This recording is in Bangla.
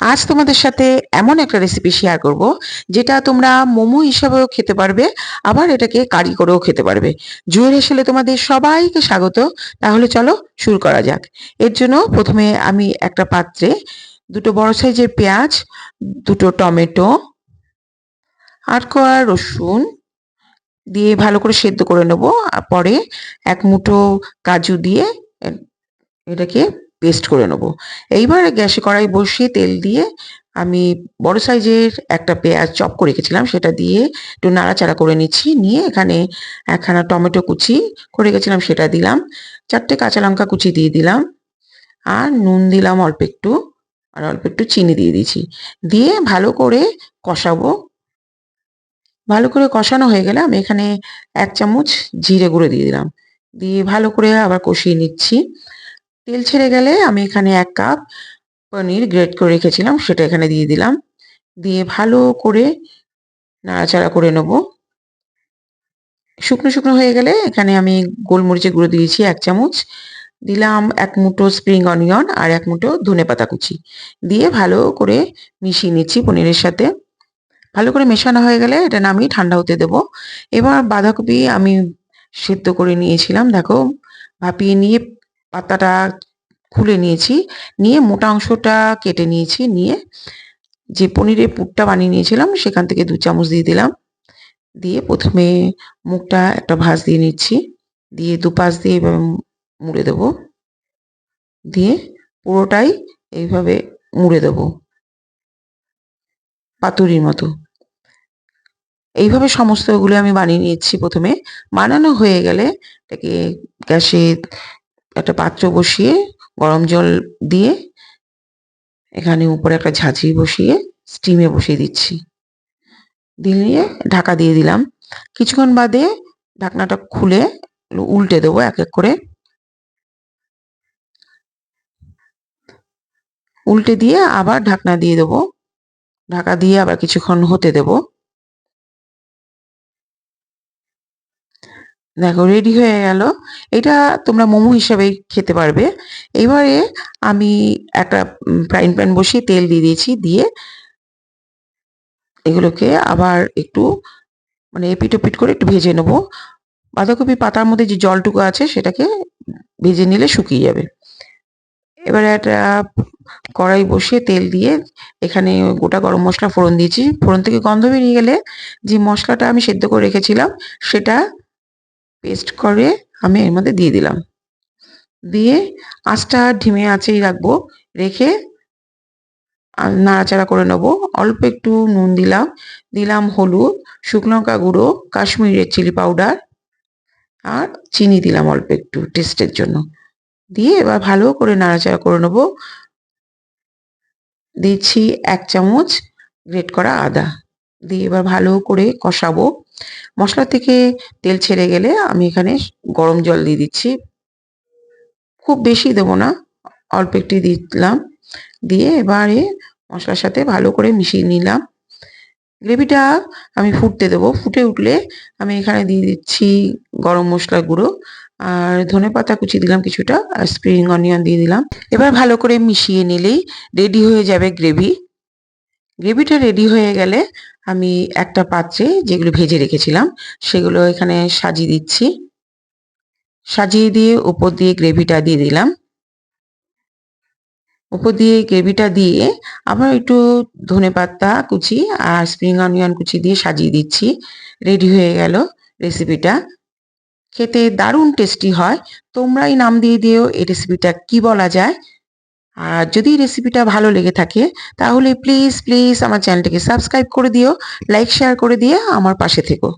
আজ তোমাদের সাথে এমন একটা রেসিপি শেয়ার করব, যেটা তোমরা মোমো হিসাবেও খেতে পারবে, আবার এটাকে কারি করেও খেতে পারবে। জুয়ের হেসেলে তোমাদের সবাইকে স্বাগত, তাহলে চলো শুরু করা যাক। এর জন্য প্রথমে আমি একটা পাত্রে দুটো বড় সাইজের পেঁয়াজ, দুটো টমেটো আট কোয়া রসুন দিয়ে ভালো করে সেদ্ধ করে নেব। পরে এক মুঠো কাজু দিয়ে এটাকে পেস্ট করে নেব। এইবার গ্যাসে কড়াই বসিয়ে তেল দিয়ে আমি বড় সাইজের একটা পেঁয়াজ চপ করে রেখেছিলাম, সেটা দিয়ে একটু নাড়াচাড়া করে নিচ্ছি। নিয়ে এখানে একখানা টমেটো কুচি করে রেখেছিলাম, সেটা দিলাম। চারটে কাঁচা লঙ্কা কুচি দিয়ে দিলাম। আর নুন দিলাম অল্প একটু, আর অল্প একটু চিনি দিয়ে দিয়েছি। দিয়ে ভালো করে কষাবো। ভালো করে কষানো হয়ে গেলে আমি এখানে এক চামচ জিরে গুঁড়ো দিয়ে দিলাম। দিয়ে ভালো করে আবার কষিয়ে নিচ্ছি। তেল ছেড়ে গেলে আমি এখানে এক কাপ পনির গ্রেট করে রেখেছিলাম, সেটা এখানে দিয়ে দিলাম। দিয়ে ভালো করে নাড়াচাড়া করে নেব। শুকনো শুকনো হয়ে গেলে এখানে আমি গোলমরিচের গুঁড়ো দিয়েছি এক চামচ। দিলাম এক মুঠো স্প্রিং অনিয়ন আর এক মুঠো ধনে পাতা কুচি। দিয়ে ভালো করে মিশিয়ে নিচ্ছি পনিরের সাথে। ভালো করে মেশানো হয়ে গেলে এটা নামিয়ে ঠান্ডা হতে দেব। এবার বাঁধাকপি আমি সেদ্ধ করে নিয়েছিলাম, দেখো। ভাপিয়ে নিয়ে পাতাটা খুলে নিয়েছি, নিয়ে মোটা অংশটা কেটে নিয়েছি, নিয়ে যে পনিরের পুরটা বানিয়ে নিয়েছিলাম সেখান থেকে দু চামচ দিয়ে দিলাম। দিয়ে প্রথমে মুখটা একটা ভাজ দিয়ে নিচ্ছি, দিয়ে দুপাশ দিয়ে এভাবে মুড়ে দেব। দিয়ে পুরোটাই এইভাবে মুড়ে দেব। পাতুরির মতো। এইভাবে সমস্তগুলো আমি বানিয়ে নিয়েছি প্রথমে। বানানো হয়ে গেলে এটাকে গ্যাসে একটা পাত্র বসিয়ে গরম জল দিয়ে এখানে উপরে একটা ঝাঁঝি বসিয়ে স্টিমে বসিয়ে দিচ্ছি। দিয়ে ঢাকা দিয়ে দিলাম। কিছুক্ষণ বাদে ঢাকনাটা খুলে উল্টে দেবো এক এক করে। উল্টে দিয়ে আবার ঢাকনা দিয়ে দেবো। ঢাকা দিয়ে আবার কিছুক্ষণ হতে দেবো। দেখো রেডি হয়ে গেল। এটা তোমরা মোমো হিসাবে খেতে পারবে। এবারে আমি একটা ফ্রাইং প্যান বসিয়ে তেল দিয়ে দিয়েছি। দিয়ে এগুলোকে আবার একটু মানে এপিট ওপিট করে একটু ভেজে নেব। বাঁধাকপি পাতার মধ্যে যে জলটুকু আছে, সেটাকে ভেজে নিলে শুকিয়ে যাবে। এবারে একটা কড়াই বসিয়ে তেল দিয়ে এখানে গোটা গরম মশলা ফোড়ন দিয়েছি। ফোড়ন থেকে গন্ধ বেরিয়ে গেলে যে মশলাটা আমি সেদ্ধ করে রেখেছিলাম, সেটা পেস্ট করে আমি এর মধ্যে দিয়ে দিলাম। দিয়ে আঁচটা ঢিমে আঁচেই রাখব, রেখে নাড়াচাড়া করে নেব। অল্প একটু নুন দিলাম দিলাম হলুদ, শুকনো লঙ্কা গুঁড়ো কাশ্মীরের চিলি পাউডার আর চিনি দিলাম অল্প একটু টেস্টের জন্য। দিয়ে এবার ভালো করে নাড়াচাড়া করে নেব। দিচ্ছি এক চামচ গ্রেট করা আদা। দিয়ে এবার ভালো করে কষাবো। মশলা থেকে তেল ছেড়ে গেলে আমি এখানে গরম জল দিয়ে দিচ্ছি। খুব বেশি দেবো না, অল্প একটু দিলাম। দিয়ে এবারে মশলার সাথে ভালো করে মিশিয়ে নিলাম। গ্রেভিটা আমি ফুটতে দেবো। ফুটে উঠলে আমি এখানে দিয়ে দিচ্ছি গরম মশলা গুঁড়ো আর ধনে পাতা কুচি দিলাম কিছুটা আর স্প্রিং অনিয়ন দিয়ে দিলাম। এবার ভালো করে মিশিয়ে নিলেই রেডি হয়ে যাবে গ্রেভি। গ্রেভিটা রেডি হয়ে গেলে আমি একটা পাত্রে যেগুলো ভেজে রেখেছিলাম, সেগুলো এখানে সাজিয়ে দিচ্ছি। সাজিয়ে দিয়ে উপর দিয়ে গ্রেভিটা দিয়ে দিলাম। উপর দিয়ে গ্রেভিটা দিয়ে আবার একটু ধনে পাতা কুচি আর স্প্রিং অনিয়ন কুচি দিয়ে সাজিয়ে দিচ্ছি। রেডি হয়ে গেল রেসিপিটা খেতে দারুণ টেস্টি হয়। তোমরাই নাম দিয়ে দিও এই রেসিপিটা কি বলা যায়। আর যদি রেসিপিটা ভালো লেগে থাকে, তাহলে প্লিজ প্লিজ আমার চ্যানেলটিকে সাবস্ক্রাইব করে দিও লাইক শেয়ার করে দিয়ে আমার পাশে থেকো।